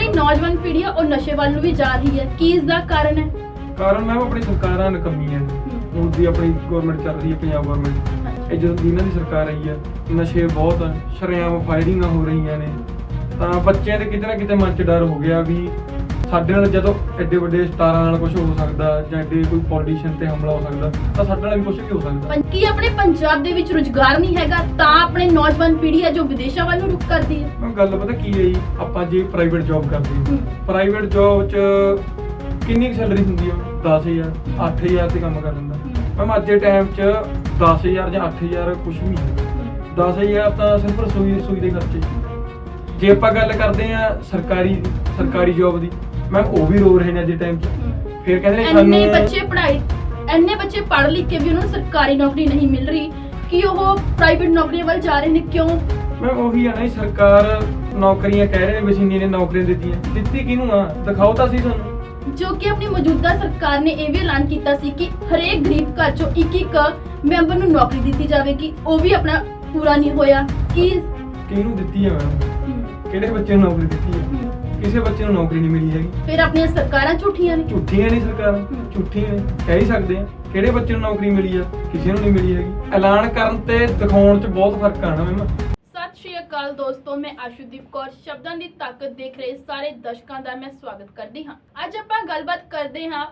ਆਪਣੀ ਨੌਜਵਾਨ ਪੀੜ੍ਹੀ ਆ ਉਹ ਨਸ਼ੇ ਵੱਲ ਨੂੰ ਵੀ ਜਾ ਰਹੀ ਹੈ। ਕੀ ਇਸ ਦਾ ਕਾਰਨ ਹੈ? ਕਾਰਨ ਮੈਂ ਆਪਣੀ ਸਰਕਾਰਾਂ ਨਕਮੀਆਂ ਨੇ ਹੁਣ ਦੀ ਆਪਣੀ ਗਵਰਨਮੈਂਟ ਚੱਲ ਰਹੀ ਹੈ ਪੰਜਾਬ ਗਵਰਨਮੈਂਟ ਇਹ ਜਦੋਂ ਦੀ ਇਹਨਾਂ ਦੀ ਸਰਕਾਰ ਆਈ ਹੈ ਨਸ਼ੇ ਬਹੁਤ ਆ ਸ਼ਰੇਆਮ ਫਾਇਰਿੰਗਾਂ ਹੋ ਰਹੀਆਂ ਨੇ। ਤਾਂ ਬੱਚਿਆਂ ਦੇ ਕਿਤੇ ਨਾ ਕਿਤੇ ਮਨ 'ਚ ਡਰ ਹੋ ਗਿਆ ਵੀ ਸਾਡੇ ਨਾਲ ਜਦੋਂ ਐਡੇ ਵੱਡੇ ਸਟਾਰਾਂ ਨਾਲ ਕੁਝ ਹੋ ਸਕਦਾ ਜਾਂ ਐਡੇ ਕੋਈ ਪੋਲੀਟੀਸ਼ੀਅਨ ਤੇ ਹਮਲਾ ਹੋ ਸਕਦਾ ਤਾਂ ਸਾਡੇ ਨਾਲ ਵੀ ਕੁਝ ਵੀ ਹੋ ਸਕਦਾ। ਪੰ- ਕੀ ਆਪਣੇ ਪੰਜਾਬ ਦੇ ਵਿੱਚ ਰੁਜ਼ਗਾਰ ਨਹੀਂ ਹੈਗਾ ਤਾਂ ਆਪਣੇ ਨੌਜਵਾਨ ਪੀੜ੍ਹੀ ਹੈ ਜੋ ਵਿਦੇਸ਼ਾਂ ਵੱਲ ਨੂੰ ਰੁਖ ਕਰਦੀ ਹੈ? ਮੈਂ ਗੱਲ ਪਤਾ ਕੀ ਹੈ ਜੀ ਆਪਾਂ ਜੇ ਪ੍ਰਾਈਵੇਟ ਜੌਬ ਕਰਦੇ ਹਾਂ। ਪ੍ਰਾਈਵੇਟ ਜੌਬ 'ਚ ਕਿੰਨੀ ਸੈਲਰੀ ਹੁੰਦੀ ਆ? 10000 8000 ਤੇ ਕੰਮ ਕਰ ਲੈਂਦਾ। ਮੈਮ ਅੱਜ ਦੇ ਟਾਈਮ 'ਚ 10000 ਜਾਂ 8000 ਕੁਝ ਵੀ ਨਹੀਂ 10000 ਤਾਂ ਸਿਰਫ ਰਸੋਈ ਰਸੋਈ ਦੇ ਖਰਚੇ। ਜੇ ਆਪਾਂ ਗੱਲ ਕਰਦੇ ਆ ਸਰਕਾਰੀ ਸਰਕਾਰੀ ਜੌਬ ਦੀ ਮੈਮ ਉਹ ਵੀ ਰੋ ਰਹੇ ਨੇ ਅੱਜ ਦੇ ਟਾਈਮ 'ਚ। ਫਿਰ ਕਹਿੰਦੇ ਨੇ ਇੰਨੇ ਬੱਚੇ ਪੜ੍ਹਾਈ ਇੰਨੇ ਬੱਚੇ ਪੜ੍ਹ ਲਿਖ ਕੇ ਵੀ ਉਹਨਾਂ ਨੂੰ ਸਰਕਾਰੀ ਨੌਕਰੀ ਨਹੀਂ ਮਿਲ ਰਹੀ। ਕਿ ਉਹ ਪ੍ਰਾਈਵੇਟ ਨੌਕਰੀਆਂ ਵੱਲ ਜਾ ਰਹੇ ਨੇ? ਕਿਉਂ? ਮੈਮ ਉਹੀ ਆ ਨਾ ਜੀ, ਸਰਕਾਰ ਨੌਕਰੀਆਂ ਕਹਿ ਰਹੇ ਨੇ ਵੀ ਅਸੀਂ ਨੌਕਰੀਆਂ ਦਿੱਤੀਆਂ। ਦਿੱਤੀ ਕਿਹਨੂੰ ਆ? ਦਿਖਾਓ ਤਾਂ ਸੀ ਸਾਨੂੰ। ਜੋ ਕਿ ਆਪਣੀ ਮੌਜੂਦਾ ਸਰਕਾਰ ਨੇ ਇਹ ਵੀ ਐਲਾਨ ਕੀਤਾ ਸੀ ਕਿ ਹਰੇਕ ਗਰੀਬ ਘਰ ਚੋਂ ਇੱਕ ਇੱਕ ਮੈਂਬਰ ਨੂੰ ਨੌਕਰੀ ਦਿੱਤੀ ਜਾਵੇਗੀ। ਉਹ ਵੀ ਆਪਣਾ ਪੂਰਾ ਨਹੀਂ ਹੋਇਆ। ਕਿ ਕਿਹਨੂੰ ਦਿੱਤੀ ਆ ਮੈਮ ਕਿਹੜੇ ਬੱਚੇ ਨੂੰ ਨੌਕਰੀ ਦਿੱਤੀ ਹਮ, ਕਿਸੇ ਬੱਚੇ ਨੂੰ ਨੌਕਰੀ ਨਹੀਂ ਮਿਲੀ ਹੈਗੀ। ਫਿਰ ਆਪਣੀਆਂ ਸਰਕਾਰਾਂ ਝੂਠੀਆਂ ਨੇ। ਝੂਠੀਆਂ ਨਹੀਂ ਸਰਕਾਰਾਂ। ਝੂਠੀਆਂ ਨੇ। ਕਹਿ ਹੀ ਸਕਦੇ ਆ ਕਿਹੜੇ ਬੱਚੇ ਨੂੰ ਨੌਕਰੀ ਮਿਲੀ ਆ ਕਿਸੇ ਨੂੰ ਨਹੀਂ ਮਿਲੀ ਹੈਗੀ। ਐਲਾਨ ਕਰਨ ਤੇ ਦਿਖਾਉਣ 'ਚ ਬਹੁਤ ਫ਼ਰਕ ਆ ਨਾ ਮੈਮ। ਸਤਿ ਸ਼੍ਰੀ ਅਕਾਲ ਦੋਸਤੋ ਮੈਂ ਆਸ਼ੂਦੀਪ ਕੌਰ। ਸ਼ਬਦਾਂ ਦੀ ਤਾਕਤ ਦੇਖ ਰਹੇ ਸਾਰੇ ਦਰਸ਼ਕਾਂ ਦਾ ਮੈਂ ਸਵਾਗਤ ਕਰਦੀ ਹਾਂ। ਅੱਜ ਆਪਾਂ ਗੱਲਬਾਤ ਕਰਦੇ ਹਾਂ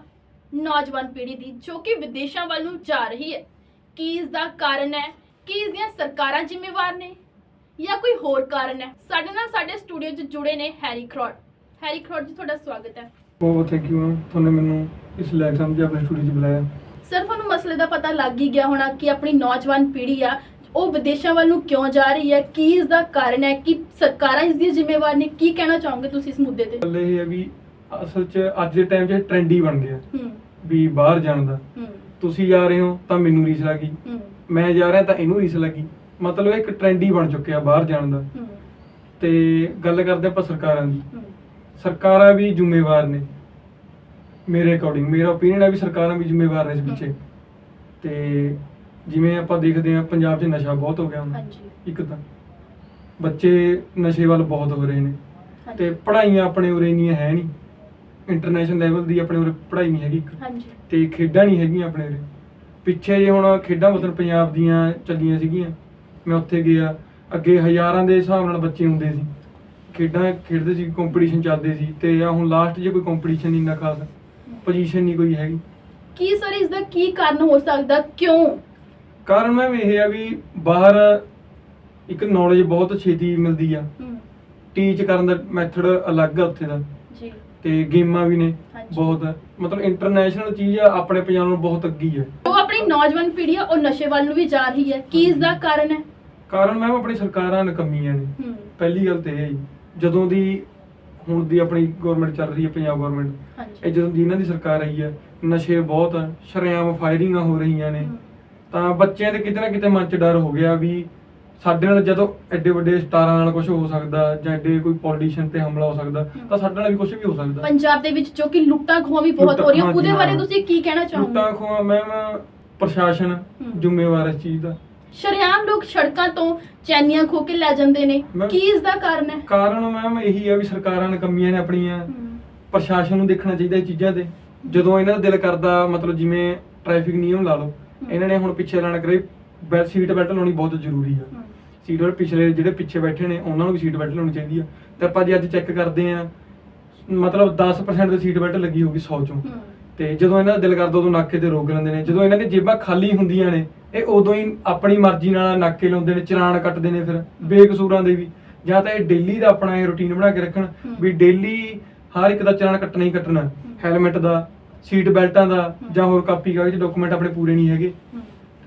ਨੌਜਵਾਨ ਪੀੜ੍ਹੀ ਦੀ ਜੋ ਕਿ ਵਿਦੇਸ਼ਾਂ ਵੱਲ ਨੂੰ ਜਾ ਰਹੀ ਹੈ। ਕੀ ਇਸ ਦਾ ਕਾਰਨ ਹੈ? ਕੀ ਇਸ ਦੀਆਂ ਸਰਕਾਰਾਂ ਜ਼ਿੰਮੇਵਾਰ ਨੇ? ਜਾਂ ਕੋਈ ਹੋਰ ਕਾਰਨ ਹੈ ਸਾਡੇ ਨਾਲ ਸਾਡੇ ਸਟੂਡੀਓ 'ਚ ਜੁੜੇ ਨੇ ਹੈਰੀ ਖਰੋੜ। ਹੈਰੀ ਖਰੋੜ ਜੀ ਤੁਹਾਡਾ ਸਵਾਗਤ ਹੈ। ਬਹੁਤ ਥੈਂਕ ਯੂ ਤੁਹਾਨੂੰ ਮੈਨੂੰ ਇਸ ਲਾਇਕ ਸਮਝਿਆ ਆਪਣੇ ਸਟੂਡੀਓ 'ਚ ਬੁਲਾਇਆ। ਸਰ ਤੁਹਾਨੂੰ ਮਸਲੇ ਦਾ ਪਤਾ ਲੱਗ ਹੀ ਗਿਆ ਹੋਣਾ ਕਿ ਆਪਣੀ ਨੌਜਵਾਨ ਪੀੜ੍ਹੀ ਆ ਉਹ ਵਿਦੇਸ਼ਾਂ ਵੱਲ ਨੂੰ ਕਿਉਂ ਜਾ ਰਹੀ ਹੈ ਕੀ ਇਸ ਦਾ ਕਾਰਨ ਹੈ ਕਿ ਸਰਕਾਰਾਂ ਇਸ ਦੀ ਜ਼ਿੰਮੇਵਾਰ ਨੇ ਕੀ ਕਹਿਣਾ ਚਾਹੋਗੇ ਤੁਸੀਂ ਇਸ ਮੁੱਦੇ ਤੇ? ਗੱਲ ਇਹ ਹੈ ਵੀ ਅਸਲ 'ਚ ਅੱਜ ਦੇ ਟਾਈਮ 'ਚ ਟ੍ਰੈਂਡ ਬਣ ਗਿਆ। ਹੂੰ। ਵੀ ਬਾਹਰ ਜਾਣ ਦਾ। ਹੂੰ। ਤੁਸੀਂ ਜਾ ਰਹੇ ਹੋ ਤਾਂ ਮੈਨੂੰ ਰੀਸ ਲੱਗੀ। ਹੂੰ। ਮੈਂ ਜਾ ਰਿਹਾ ਤਾਂ ਇਹਨੂੰ ਰੀਸ ਲੱਗੀ। ਮਤਲਬ ਇੱਕ ਟ੍ਰੈਂਡ ਹੀ ਬਣ ਚੁੱਕਿਆ ਬਾਹਰ ਜਾਣ ਦਾ। ਹੂੰ। ਤੇ ਗੱਲ ਕਰਦੇ ਆਪਾਂ ਸਰਕਾਰਾਂ ਦੀ। ਹੂੰ। ਸਰਕਾਰਾਂ ਵੀ ਜ਼ਿੰਮੇਵਾਰ ਨੇ। ਮੇਰੇ ਅਕੋਰਡਿੰਗ ਮੇਰਾ ਓਪੀਨੀਅਨ ਹੈ ਵੀ ਸਰਕਾਰਾਂ ਵੀ ਜ਼ਿੰਮੇਵਾਰ ਨੇ ਇਸ ਪਿੱਛੇ। ਤੇ ਜਿਵੇਂ ਆਪਾਂ ਦੇਖਦੇ ਹਾਂ ਪੰਜਾਬ 'ਚ ਨਸ਼ਾ ਬਹੁਤ ਹੋ ਗਿਆ ਹੁਣ। ਹਾਂਜੀ। ਇੱਕ ਤਾਂ। ਬੱਚੇ ਨਸ਼ੇ ਵੱਲ ਬਹੁਤ ਹੋ ਰਹੇ ਨੇ। ਹਾਂਜੀ। ਤੇ ਪੜ੍ਹਾਈਆਂ ਆਪਣੇ ਉਰੇ ਇੰਨੀਆਂ ਹੈ ਨਹੀਂ। ਇੰਟਰਨੈਸ਼ਨਲ ਲੈਵਲ ਦੀ ਆਪਣੇ ਉਰੇ ਪੜ੍ਹਾਈ ਨਹੀਂ ਹੈਗੀ ਇੱਕ। ਹਾਂਜੀ। ਤੇ ਖੇਡਾਂ ਨਹੀਂ ਹੈਗੀਆਂ ਆਪਣੇ ਉਰੇ। ਪਿੱਛੇ ਜੇ ਹੁਣ ਖੇਡਾਂ ਮਤਲਬ ਪੰਜਾਬ ਦੀਆਂ ਚੱਲੀਆਂ ਸੀਗੀਆਂ। ਮੈਂ ਉੱਥੇ ਗਿਆ ਅੱਗੇ ਹਜ਼ਾਰਾਂ ਦੇ ਹਿਸਾਬ ਨਾਲ ਬੱਚੇ ਹੁੰਦੇ ਸੀ। ਖੇਡਾਂ ਖੇਡਦੇ ਸੀ ਕੰਪੀਟੀਸ਼ਨ ਚੱਲਦੇ ਸੀ ਤੇ ਆ ਹੁਣ ਲਾਸਟ ਜੇ ਕੋਈ ਕੰਪੀਟੀਸ਼ਨ ਨਹੀਂ ਨਾ ਖਾਸ ਪੋਜੀਸ਼ਨ ਨਹੀਂ ਕੋਈ ਹੈਗੀ। ਕੀ ਸਰ ਇਸ ਦਾ ਕੀ ਕਾਰਨ ਹੋ ਸਕਦਾ? ਕਿਉਂ? ਕਾਰਨ ਮੈਂ ਇਹ ਆ ਵੀ ਬਾਹਰ ਇੱਕ ਨੌਲੇਜ ਬਹੁਤ ਛੇਤੀ ਮਿਲਦੀ ਆ। ਟੀਚ ਕਰਨ ਦਾ ਮੈਥਡ ਅਲੱਗ ਆ ਉੱਥੇ ਦਾ। ਜੀ। ਤੇ ਗੇਮਾਂ ਵੀ ਨੇ ਹਾਂਜੀ। ਬਹੁਤ। ਮਤਲਬ ਇੰਟਰਨੈਸ਼ਨਲ ਚੀਜ਼ ਆ ਆਪਣੇ ਪੰਜਾਬ ਨਾਲੋਂ ਬਹੁਤ ਅੱਗੀ ਆ। ਆਪਣੀ ਨੌਜਵਾਨ ਪੀੜ੍ਹੀ ਆ ਉਹ ਨਸ਼ੇ ਵੱਲ ਨੂੰ ਵੀ ਜਾ ਰਹੀ ਹੈ। ਕੀ ਇਸ ਦਾ ਕਾਰਨ ਹੈ? ਕਾਰਨ ਮੈਂ ਆਪਣੀ ਸਰਕਾਰਾਂ ਨਕਮੀਆਂ ਨੇ। ਹੂੰ। ਪਹਿਲੀ ਗੱਲ ਤੇ ਇਹ ਹੈ ਜੀ, ਜਦੋਂ ਦੀ ਹੁਣ ਦੀ ਆਪਣੀ ਗਵਰਨਮੈਂਟ ਚੱਲ ਰਹੀ ਹੈ ਪੰਜਾਬ ਗਵਰਨਮੈਂਟ ਇਹ ਜਦੋਂ ਦੀ ਇਹਨਾਂ ਦੀ ਸਰਕਾਰ ਆਈ ਹੈ ਨਸ਼ੇ ਬਹੁਤ ਆ ਸ਼ਰੇਆਮ ਫਾਇਰਿੰਗਾਂ ਹੋ ਰਹੀਆਂ ਨੇ। ਤਾਂ ਬੱਚਿਆਂ ਦੇ ਕਿਤੇ ਨਾ ਕਿਤੇ ਮਨ 'ਚ ਡਰ ਹੋ ਗਿਆ ਵੀ ਸਾਡੇ ਨਾਲ ਜਦੋਂ ਐਡੇ ਵੱਡੇ ਸਟਾਰਾਂ ਨਾਲ ਕੁਝ ਹੋ ਸਕਦਾ ਜਾਂ ਐਡੇ ਕੋਈ ਪੋਲੀਟੀਸ਼ੀਅਨ ਤੇ ਹਮਲਾ ਹੋ ਸਕਦਾ ਤਾਂ ਸਾਡੇ ਨਾਲ ਵੀ ਕੁਝ ਵੀ ਹੋ ਸਕਦਾ। ਪੰਜਾਬ ਦੇ ਵਿੱਚ ਜੋ ਕਿ ਲੁੱਟਾਂ ਖੋਹਾਂ ਵੀ ਬਹੁਤ ਹੋ ਰਹੀਆਂ ਉਹਦੇ ਬਾਰੇ ਹਾਂ। ਤੁਸੀਂ ਕੀ ਕਹਿਣਾ ਚਾਹੋਗੇ? ਲੁੱਟਾਂ ਖੋਹਾਂ ਮੈਮ ਪ੍ਰਸ਼ਾਸਨ। ਜ਼ਿੰਮੇਵਾਰ ਇਸ ਚੀਜ਼ ਦਾ। ਸ਼ਰੇਆਮ ਲੋਕ ਸੜਕਾਂ ਤੋਂ ਚੈਨੀਆਂ ਖੋ ਕੇ ਲੈ ਜਾਂਦੇ ਨੇ। ਮੈਂ- ਕੀ ਇਸ ਦਾ ਕਾਰਨ ਹੈ? ਕਾਰਨ ਮੈਮ ਇਹੀ ਆ ਵੀ ਸਰਕਾਰਾਂ ਨਕਮੀਆਂ ਨੇ ਆਪਣੀਆਂ। ਹਮ, ਪ੍ਰਸ਼ਾਸਨ ਨੂੰ ਦੇਖਣਾ ਚਾਹੀਦਾ ਇਹ ਚੀਜ਼ਾਂ ਤੇ। ਜਦੋਂ ਇਹਨਾਂ ਦਾ ਦਿਲ ਕਰਦਾ ਮਤਲਬ ਜਿਵੇਂ ਟ੍ਰੈਫਿਕ ਨਿਯਮ ਲਾ ਲਓ ਹਮ। ਇਹਨਾਂ ਨੇ ਹੁਣ ਪਿੱਛੇ ਐਲਾਨ ਕਰੇ ਬੈਲ ਸੀਟ ਬੈਲਟ ਲਾਉਣੀ ਬਹੁਤ ਜ਼ਰੂਰੀ ਆ। ਹਮ, ਸੀਟ ਬੈਲਟ ਪਿਛਲੇ ਜਿਹੜੇ ਪਿੱਛੇ ਬੈਠੇ ਨੇ ਉਹਨਾਂ ਨੂੰ ਵੀ ਸੀਟ ਬੈਲਟ ਲਾਉਣੀ ਚਾਹੀਦੀ ਆ। ਤੇ ਆਪਾਂ ਜੇ ਅੱਜ ਚੈੱਕ ਕਰਦੇ ਆ ਮਤਲਬ 10% ਦੀ ਸੀਟ ਬੈਲਟ ਲੱਗੀ ਹੋਊਗੀ 100 ਚੋਂ। ਹਮ, ਤੇ ਜਦੋਂ ਇਹਨਾਂ ਦਾ ਦਿਲ ਕਰਦਾ ਉਦੋਂ ਨਾਕੇ ਤੇ ਰੋਕ ਲੈਂਦੇ ਨੇ। ਜਦੋਂ ਇਹਨਾਂ ਦੀ ਜੇਬਾਂ ਖਾਲੀ ਹੁੰਦੀਆਂ ਨੇ ਇਹ ਉਦੋਂ ਹੀ ਆਪਣੀ ਮਰਜ਼ੀ ਨਾਲ ਨਾਕੇ ਲਾਉਂਦੇ ਨੇ ਚਲਾਨ ਕੱਟਦੇ ਨੇ ਫਿਰ ਬੇਕਸੂਰਾਂ ਦੇ ਵੀ। ਜਾਂ ਤਾਂ ਇਹ ਡੇਲੀ ਦਾ ਆਪਣਾ ਇਹ ਰੁਟੀਨ ਬਣਾ ਕੇ ਰੱਖਣ। ਵੀ ਡੇਲੀ ਹਰ ਇੱਕ ਦਾ ਚਲਾਨ ਕੱਟਣਾ ਹੀ ਕੱਟਣਾ। ਹੈਲਮਟ ਦਾ ਸੀਟ ਬੈਲਟਾਂ ਦਾ ਜਾਂ ਹੋਰ ਕਾਪੀ ਕਾਗਜ਼ ਡਾਕੂਮੈਂਟ ਆਪਣੇ ਪੂਰੇ ਨਹੀਂ ਹੈਗੇ।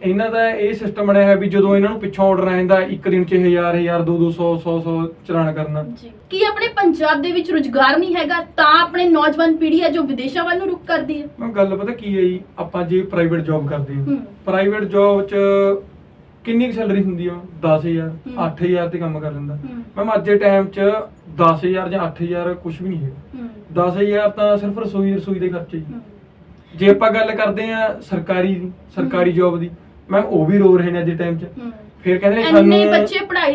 ਇਹਨਾਂ ਦਾ ਇਹ ਸਿਸਟਮ ਬਣਿਆ ਹੈ ਵੀ ਜਦੋਂ ਇਹਨਾਂ ਨੂੰ ਪਿੱਛੋਂ ਆਰਡਰ ਆ ਜਾਂਦਾ ਇੱਕ ਦਿਨ 'ਚ 1000 1000 2 200 100 100 ਚਲਾਨ ਕਰਨਾ। ਜੀ। ਕੀ ਆਪਣੇ ਪੰਜਾਬ ਦੇ ਵਿੱਚ ਰੁਜ਼ਗਾਰ ਨਹੀਂ ਹੈਗਾ ਤਾਂ ਆਪਣੇ ਨੌਜਵਾਨ ਪੀੜ੍ਹੀ ਹੈ ਜੋ ਵਿਦੇਸ਼ਾਂ ਵੱਲ ਨੂੰ ਰੁਖ ਕਰਦੀ ਹੈ? ਮੈਂ ਗੱਲ ਪਤਾ ਕੀ ਹੈ ਜੀ ਆਪਾਂ ਜੇ ਪ੍ਰਾਈਵੇਟ ਜੌਬ ਕਰਦੇ ਹਾਂ ਹੂੰ। ਪ੍ਰਾਈਵੇਟ ਜੌਬ 'ਚ ਕਿੰਨੀ ਸੈਲਰੀ ਹੁੰਦੀ ਆ? 10000 ਹੂੰ। 8000 ਤੇ ਕੰਮ ਕਰ ਲੈਂਦਾ। ਹੂੰ। ਮੈਮ ਅੱਜ ਦੇ ਟਾਈਮ 'ਚ 10000 ਜਾਂ 8000 ਕੁਝ ਵੀ ਨਹੀਂ ਹੂੰ। 10000 ਤਾਂ ਸਿਰਫ ਰਸੋਈ ਰਸੋਈ ਦੇ ਖਰਚੇ ਹੀ। ਹੂੰ, ਜੇ ਆਪਾਂ ਗੱਲ ਕਰਦੇ ਆ ਸਰਕਾਰੀ ਦੀ ਸਰਕਾਰੀ ਜੌਬ ਦੀ ਮੈਮ ਉਹ ਵੀ ਰੋ ਰਹੇ ਨੇ ਅੱਜ ਦੇ ਟਾਈਮ 'ਚ। ਫਿਰ ਕਹਿੰਦੇ ਨੇ ਇੰਨੇ ਸਾਨੂੰ ਬੱਚੇ ਪੜ੍ਹਾਈ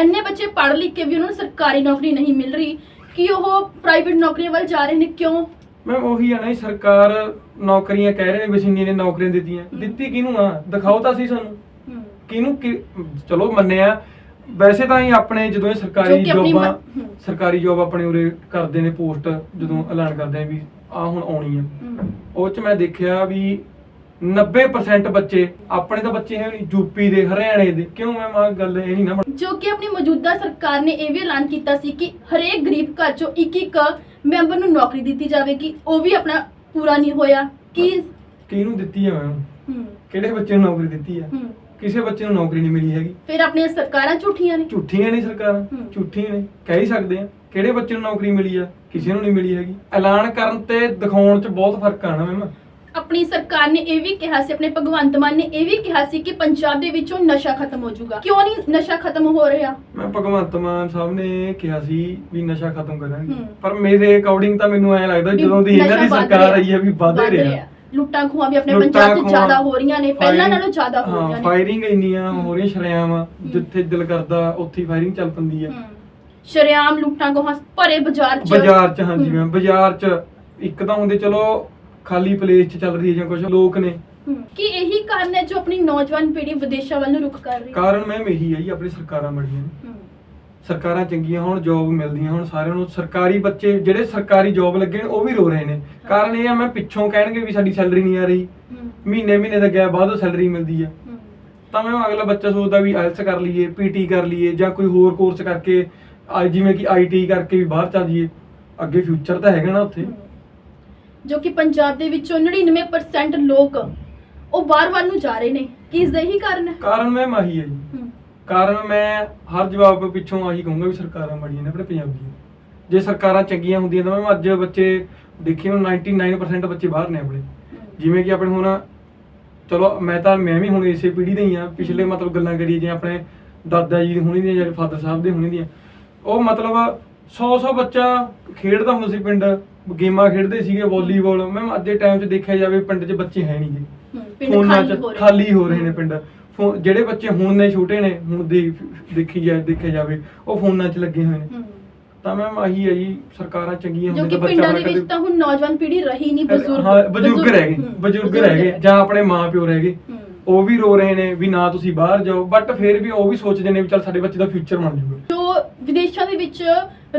ਇੰਨੇ ਬੱਚੇ ਪੜ੍ਹ ਲਿਖ ਕੇ ਵੀ ਉਹਨਾਂ ਨੂੰ ਸਰਕਾਰੀ ਨੌਕਰੀ ਨਹੀਂ ਮਿਲ ਰਹੀ। ਕਿ ਉਹ ਪ੍ਰਾਈਵੇਟ ਨੌਕਰੀਆਂ ਵੱਲ ਜਾ ਰਹੇ ਨੇ? ਕਿਉਂ? ਮੈਮ ਉਹੀ ਆ ਨਾ ਜੀ, ਸਰਕਾਰ ਨੌਕਰੀਆਂ ਕਹਿ ਰਹੇ ਨੇ ਵਸਿੰਨੀ ਨੇ ਨੌਕਰੀਆਂ ਦਿੱਤੀਆਂ। ਹਮ। ਦਿੱਤੀ ਕਿਹਨੂੰ ਆ? ਦਿਖਾਓ ਤਾਂ ਸੀ ਸਾਨੂੰ। ਕਿਹਨੂੰ ਕਿ- ਚਲੋ ਮੰਨਿਆ। ਵੈਸੇ ਤਾਂ ਹੀ ਆਪਣੇ ਜਦੋਂ ਇਹ ਜੋ ਸਰਕਾਰੀ ਕਿ ਆਪਣੀ ਜੋਬਾਂ ਮ- ਹਮ। ਸਰਕਾਰੀ ਜੋਬ ਆਪਣੇ ਉਰੇ ਕਰਦੇ ਨੇ ਪੋਸਟ ਜਦੋਂ ਐਲਾਨ ਕਰਦੇ ਆ ਵੀ ਆ ਹੁਣ ਆਉਣੀ ਆ। ਹਮ, ਉਹ ਚ ਮੈਂ ਦੇਖਿਆ ਵੀ 90% ਬੱਚੇ ਆਪਣੇ ਤਾਂ ਬੱਚੇ ਹੈ ਨਹੀਂ ਯੂਪੀ ਦੇ ਹਰਿਆਣੇ ਦੇ। ਕਿਉਂ ਮੈਂ ਆ ਗੱਲ ਇਹ ਨਹੀਂ ਨਾ ਬਣ- ਜੋ ਕਿ ਆਪਣੀ ਮੌਜੂਦਾ ਸਰਕਾਰ ਨੇ ਇਹ ਵੀ ਐਲਾਨ ਕੀਤਾ ਸੀ ਕਿ ਹਰੇਕ ਗਰੀਬ ਘਰ ਚੋਂ ਇੱਕ ਇੱਕ ਮੈਂਬਰ ਨੂੰ ਨੌਕਰੀ ਦਿੱਤੀ ਜਾਵੇਗੀ। ਉਹ ਵੀ ਆਪਣਾ ਪੂਰਾ ਨਹੀਂ ਹੋਇਆ। ਕਿ ਕਿਹਨੂੰ ਦਿੱਤੀ ਆ ਮੈਂ ਹਮ, ਕਿਹੜੇ ਬੱਚੇ ਨੂੰ ਨੌਕਰੀ ਦਿੱਤੀ ਆ? ਹਮ, ਕਿਸੇ ਬੱਚੇ ਨੂੰ ਨੌਕਰੀ ਨਹੀਂ ਮਿਲੀ ਹੈਗੀ। ਫਿਰ ਆਪਣੀਆਂ ਸਰਕਾਰਾਂ ਝੂਠੀਆਂ ਨੇ। ਝੂਠੀਆਂ ਨਹੀਂ ਸਰਕਾਰਾਂ। ਹਮ। ਝੂਠੀਆਂ ਨੇ। ਕਹਿ ਹੀ ਸਕਦੇ ਆ। ਕਿਹੜੇ ਬੱਚੇ ਨੂੰ ਨੌਕਰੀ ਮਿਲੀ ਆ? ਕਿਸੇ ਨੂੰ ਨਹੀਂ ਮਿਲੀ ਹੈਗੀ। ਐਲਾਨ ਕਰਨ ਤੇ ਦਿਖਾਉਣ 'ਚ ਬਹੁਤ ਫ਼ਰਕ ਆ ਨਾ ਮੈਮ। ਆਪਣੀ ਸਰਕਾਰ ਨੇ ਇਹ ਵੀ ਕਿਹਾ ਸੀ ਆਪਣੇ ਭਗਵੰਤ ਮਾਨ ਨੇ ਇਹ ਵੀ ਕਿਹਾ ਸੀ ਕਿ ਪੰਜਾਬ ਦੇ ਵਿੱਚੋਂ ਨਸ਼ਾ ਖਤਮ ਹੋ ਜਾਊਗਾ ਕਿਉਂ ਨਹੀਂ ਨਸ਼ਾ ਖਤਮ ਹੋ ਰਿਹਾ ਮੈਂ ਭਗਵੰਤ ਮਾਨ ਸਾਹਿਬ ਨੇ ਕਿਹਾ ਸੀ ਵੀ ਨਸ਼ਾ ਖਤਮ ਕਰਾਂਗੇ। ਪਰ ਮੇਰੇ ਅਕੋਰਡਿੰਗ ਤਾਂ ਮੈਨੂੰ ਐ ਲੱਗਦਾ ਜਦੋਂ ਦੀ ਇਹਨਾਂ ਦੀ ਸਰਕਾਰ। ਆਈ ਹੈ ਵੀ ਵਧ ਰਿਹਾ ਲੁੱਟਾਂ ਖੋਹਾਂ ਵੀ ਆਪਣੇ ਪੰਜਾਬ 'ਚ ਜ਼ਿਆਦਾ ਹੋ ਰਹੀਆਂ ਨੇ ਪਹਿਲਾਂ ਨਾਲੋਂ ਜ਼ਿਆਦਾ ਹੋ ਰਹੀਆਂ ਨੇ ਫਾਇਰਿੰਗ ਇੰਨੀਆਂ। ਹੋ ਰਹੀਆਂ ਸ਼ਰੇਆਮ ਜਿੱਥੇ ਦਿਲ ਕਰਦਾ ਉੱਥੇ ਫਾਇਰਿੰਗ ਚੱਲ ਪੈਂਦੀ ਹੈ ਹਮ। ਸ਼ਰੇਆਮ ਲੁੱਟਾਂ ਖੋਹਾਂ ਭਰੇ ਬਾਜ਼ਾਰ 'ਚ ਬਾਜ਼ਾਰ 'ਚ ਹਾਂਜੀ। ਮੈਮ ਬਾਜ਼ਾਰ 'ਚ ਇੱਕ ਤਾਂ ਹੁੰਦੇ ਚਲੋ ਖਾਲੀ ਪਲੇਸ 'ਚ ਚੱਲ ਰਹੀ ਹੈ ਜਾਂ ਕੁਝ ਲੋਕ ਨੇ। ਹਮ, ਕਿ ਇਹੀ ਕਾਰਨ ਹੈ ਜੋ ਆਪਣੀ ਨੌਜਵਾਨ ਪੀੜ੍ਹੀ ਵਿਦੇਸ਼ਾਂ ਵੱਲ ਨੂੰ ਰੁਖ ਕਰ ਰਹੀ ਹੈ? ਕਾਰਨ ਮੈਮ ਇਹੀ ਹੈ ਜੀ ਆਪਣੀ ਸਰਕਾਰਾਂ ਬਣੀਆਂ ਨੇ। ਹਮ, ਸਰਕਾਰਾਂ ਚੰਗੀਆਂ ਹੁਣ ਜੌਬ ਮਿਲਦੀਆਂ ਹੁਣ ਸਾਰਿਆਂ ਨੂੰ ਸਰਕਾਰੀ ਬੱਚੇ ਜਿਹੜੇ ਸਰਕਾਰੀ ਜੌਬ ਲੱਗੇ ਨੇ ਉਹ ਵੀ ਰੋ ਰਹੇ ਨੇ। ਕਾਰਨ ਇਹ ਆ ਮੈਂ ਪਿੱਛੋਂ ਕਹਿਣਗੇ ਵੀ ਸਾਡੀ ਸੈਲਰੀ ਨਹੀਂ ਆ ਰਹੀ। ਹਮ, ਮਹੀਨੇ ਮਹੀਨੇ ਦਾ ਗੈਪ ਬਾਅਦ ਸੈਲਰੀ ਮਿਲਦੀ ਆ ਹਮ, ਤਾਂ ਮੈਂ ਅਗਲਾ ਬੱਚਾ ਸੋਚਦਾ ਵੀ ਆਇਲਸ ਕਰ ਲਈਏ ਪੀਟੀ ਕਰ ਲਈਏ ਜਾਂ ਕੋਈ ਹੋਰ ਕੋਰਸ ਕਰਕੇ ਆ ਜਿਵੇਂ ਕਿ ਆਈਟੀ ਕਰਕੇ ਵੀ ਬਾਹਰ ਚੱਲ ਜਾਈਏ। ਅੱਗੇ ਫਿਊਚਰ ਤਾਂ ਹੈਗਾ ਨਾ ਉੱਥੇ। ਹਮ। ਜੋ ਕਿ ਪੰਜਾਬ ਦੇ ਵਿੱਚੋਂ 99% ਲੋਕ ਉਹ ਬਾਹਰ ਵੱਲ ਨੂੰ ਜਾ ਰਹੇ ਨੇ। ਕੀ ਇਸ ਦਾ ਹੀ ਕਾਰਨ ਹੈ? ਕਾਰਨ ਮੈਂ ਆਹੀ ਹੈ ਜੀ। ਹਮ, ਕਾਰਨ ਮੈਂ ਹਰ ਜਵਾਬ ਪਿੱਛੋਂ ਆਹੀ ਕਹੂੰਗਾ ਵੀ ਸਰਕਾਰਾਂ ਮਾੜੀਆਂ ਨੇ ਆਪਣੇ ਪੰਜਾਬ ਦੀਆਂ। ਜੇ ਸਰਕਾਰਾਂ ਚੰਗੀਆਂ ਹੁੰਦੀਆਂ ਤਾਂ ਮੈਂ ਅੱਜ ਬੱਚੇ ਦੇਖੇ ਹੁਣ 99% ਬੱਚੇ ਬਾਹਰ ਨੇ ਆਪਣੇ। ਹਮ, ਜਿਵੇਂ ਕਿ ਆਪਣੇ ਹੁਣ ਚਲੋ ਮੈਂ ਤਾਂ ਮੈਂ ਵੀ ਹੁਣ ਇਸੇ ਪੀੜ੍ਹੀ ਦਾ ਹੀ ਆ ਪਿਛਲੇ ਮਤਲਬ ਗੱਲਾਂ ਕਰੀਏ ਜੇ ਆਪਣੇ ਦਾਦਾ ਜੀ ਹੁਣੀ ਦੀਆਂ ਜਾਂ ਫਾਦਰ ਸਾਹਿਬ ਦੇ ਹੁਣੀ ਦੀਆਂ। ਉਹ ਮਤਲਬ 100 100 ਬੱਚਾ ਖੇਡਦਾ ਹੁੰਦਾ ਸੀ ਪਿੰਡ। ਗੇਮਾਂ ਖੇਡਦੇ ਸੀਗੇ ਵਾਲੀਬਾਲ। ਮੈਂ ਅੱਜ ਦੇ ਟਾਈਮ 'ਚ ਦੇਖਿਆ ਜਾਵੇ ਪਿੰਡ 'ਚ ਬੱਚੇ ਹੈ ਨਹੀਂਗੇ ਪਿੰਡ ਫੋਨਾਂ ਖਾਲੀ 'ਚ ਹੋ ਰਹੇ ਖਾਲੀ ਹੋ ਰਹੇ ਨੇ ਪਿੰਡ। ਜਿਹੜੇ ਬੱਚੇ ਹੁਣ ਨੇ ਛੋਟੇ ਨੇ ਹੁਣ ਦੇ ਦੇਖੀ ਜਾ ਦੇਖਿਆ ਜਾਵੇ ਉਹ ਫੋਨਾਂ 'ਚ ਲੱਗੇ ਹੋਏ ਨੇ। ਤਾਂ ਮੈਮ ਆਹੀ ਹੈ ਜੀ ਸਰਕਾਰਾਂ ਚੰਗੀਆਂ ਹੁੰਦੀਆਂ ਤਾਂ ਪਿੰਡਾਂ ਦੇ ਬੱਚਾ ਵਿੱਚ ਤਾਂ ਹੁਣ ਨੌਜਵਾਨ ਪੀੜ੍ਹੀ ਰਹੀ ਨਹੀਂ ਬਜ਼ੁਰਗ ਹਾਂ ਬਜ਼ੁਰਗ ਰਹਿ ਗਏ ਬਜ਼ੁਰਗ ਰਹਿ ਗਏ ਜਾਂ ਆਪਣੇ ਮਾਪਿਓ ਰਹਿ ਗਏ। ਉਹ ਵੀ ਰੋ ਰਹੇ ਨੇ ਵੀ ਨਾ ਤੁਸੀਂ ਬਾਹਰ ਜਾਓ ਬਟ ਫਿਰ ਵੀ ਉਹ ਵੀ ਸੋਚਦੇ ਨੇ ਵੀ ਚੱਲ ਸਾਡੇ ਬੱਚੇ ਦਾ ਫਿਊਚਰ ਬਣ ਜਾਊਗਾ ਜੋ ਵਿਦੇਸ਼ਾਂ ਦੇ ਵਿੱਚ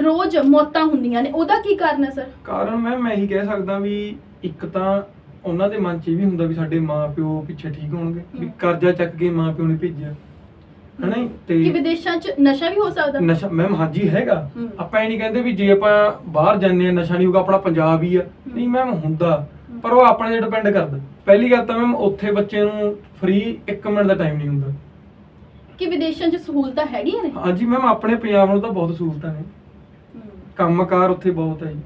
ਰੋਜ਼ ਮੌਤਾਂ ਹੁੰਦੀਆਂ ਨੇ ਉਹਦਾ ਕੀ ਕਾਰਨ ਹੈ ਸਰ ਕਾਰਨ ਮੈਂ ਮੈਂ ਇਹੀ ਕਹਿ ਸਕਦਾ ਵੀ ਇੱਕ ਤਾਂ ਉਹਨਾਂ ਦੇ ਮਨ 'ਚ ਇਹ ਵੀ ਹੁੰਦਾ ਵੀ ਸਾਡੇ ਮਾਪਿਓ ਪਿੱਛੇ ਠੀਕ ਹੋਣਗੇ ਵੀ। ਕਰਜ਼ਾ ਚੱਕ ਕੇ ਮਾਪਿਓ ਨੇ ਭੇਜਿਆ। ਹਨਾ ਜੀ? ਕਿ ਤੇ ਵਿਦੇਸ਼ਾਂ 'ਚ ਨਸ਼ਾ ਵੀ ਹੋ ਸਕਦਾ? ਨਸ਼ਾ ਮੈਮ ਹਾਂਜੀ ਹੈਗਾ। ਆਪਾਂ ਇਹ ਨਹੀਂ ਕਹਿੰਦੇ ਵੀ ਜੇ ਆਪਾਂ ਬਾਹਰ ਜਾਂਦੇ ਆ ਨਸ਼ਾ ਨਹੀਂ ਹੋਊਗਾ ਆਪਣਾ ਪੰਜਾਬ ਹੀ ਆ। ਨਹੀਂ ਮੈਮ ਹੁੰਦਾ। ਪਰ ਉਹ ਆਪਣੇ ਤੇ ਡਿਪੈਂਡ ਕਰਦਾ। ਪਹਿਲੀ ਗੱਲ ਤਾਂ ਮੈਮ ਉੱਥੇ ਬੱਚੇ ਨੂੰ ਫ੍ਰੀ 1 ਮਿੰਟ ਦਾ ਟਾਈਮ ਨਹੀਂ ਹੁੰਦਾ। ਕਿ ਵਿਦੇਸ਼ਾਂ 'ਚ ਸਹੂਲਤਾਂ ਹੈਗੀਆਂ ਨੇ? ਹਾਂਜੀ ਮੈਮ ਆਪਣੇ ਪੰਜਾਬ ਨਾਲੋਂ ਤਾਂ ਬਹੁਤ ਸਹੂਲਤਾਂ ਨੇ। ਕੰਮਕਾਰ ਉੱਥੇ ਬਹੁਤ ਹੈ ਜੀ।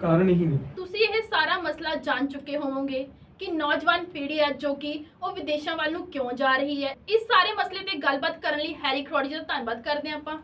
ਕਾਰਨ ਇਹੀ ਨੇ। ਤੁਸੀਂ ਇਹ ਸਾਰਾ ਮਸਲਾ ਜਾਣ ਚੁੱਕੇ ਹੋਵੋਗੇ ਕਿ ਨੌਜਵਾਨ ਪੀੜ੍ਹੀ ਹੈ ਜੋ ਕਿ ਉਹ ਵਿਦੇਸ਼ਾਂ ਵੱਲ ਨੂੰ ਕਿਉਂ ਜਾ ਰਹੀ ਹੈ? ਇਸ ਸਾਰੇ ਮਸਲੇ ਤੇ ਗੱਲਬਾਤ ਕਰਨ ਲਈ ਹੈਰੀ ਖਰੋੜੀ ਜੀ ਦਾ ਧੰਨਵਾਦ ਕਰਦੇ ਹਾਂ ਆਪਾਂ।